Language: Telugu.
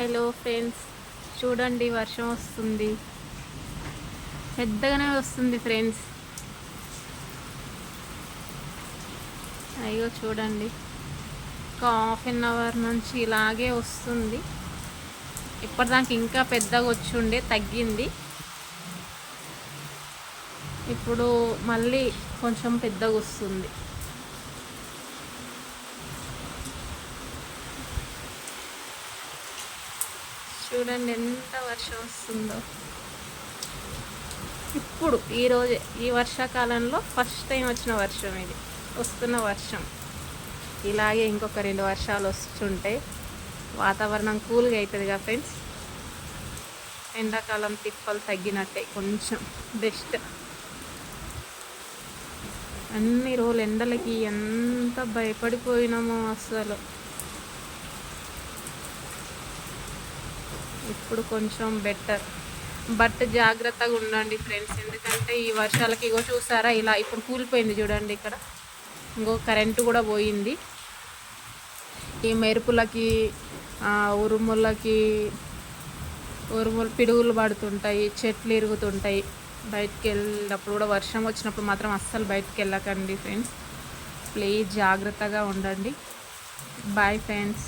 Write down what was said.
Hello friends. చూడండి వర్షం వస్తుంది. పెద్దగానే వస్తుంది ఫ్రెండ్స్. అయ్యో చూడండి. ఒక హాఫ్ అన్ అవర్ నుంచి ఇలాగే వస్తుంది. ఇప్పటిదాకా ఇంకా పెద్దగా వచ్చి ఉండే తగ్గింది. ఇప్పుడు మళ్ళీ కొంచెం పెద్దగా వస్తుంది. చూడండి ఎంత వర్షం వస్తుందో. ఇప్పుడు ఈరోజే ఈ వర్షాకాలంలో ఫస్ట్ టైం వచ్చిన వర్షం ఇది. వస్తున్న వర్షం. ఇలాగే ఇంకొక రెండు వర్షాలు వస్తుంటే వాతావరణం కూల్గా అవుతుందిగా ఫ్రెండ్స్ ఎండాకాలం తిప్పలు తగ్గినట్టే కొంచెం బెస్ట్ అన్ని రోజులు ఎండలకి ఎంత భయపడిపోయినామో అసలు. ఇప్పుడు కొంచెం బెటర్ బట్ జాగ్రత్తగా ఉండండి ఫ్రెండ్స్ ఎందుకంటే ఈ వర్షాలకి ఇగో చూసారా ఇలా ఇప్పుడు కూలిపోయింది చూడండి ఇక్కడ. ఇంకో కరెంటు కూడా పోయింది. ఈ మెరుపులకి ఉరుములకి ఉరుములు పిడుగులు పడుతుంటాయి చెట్లు ఇరుగుతుంటాయి. బయటికి వెళ్ళినప్పుడు కూడా వర్షం వచ్చినప్పుడు మాత్రం అస్సలు బయటికి వెళ్ళకండి ఫ్రెండ్స్ ప్లీజ్ జాగ్రత్తగా ఉండండి. Bye friends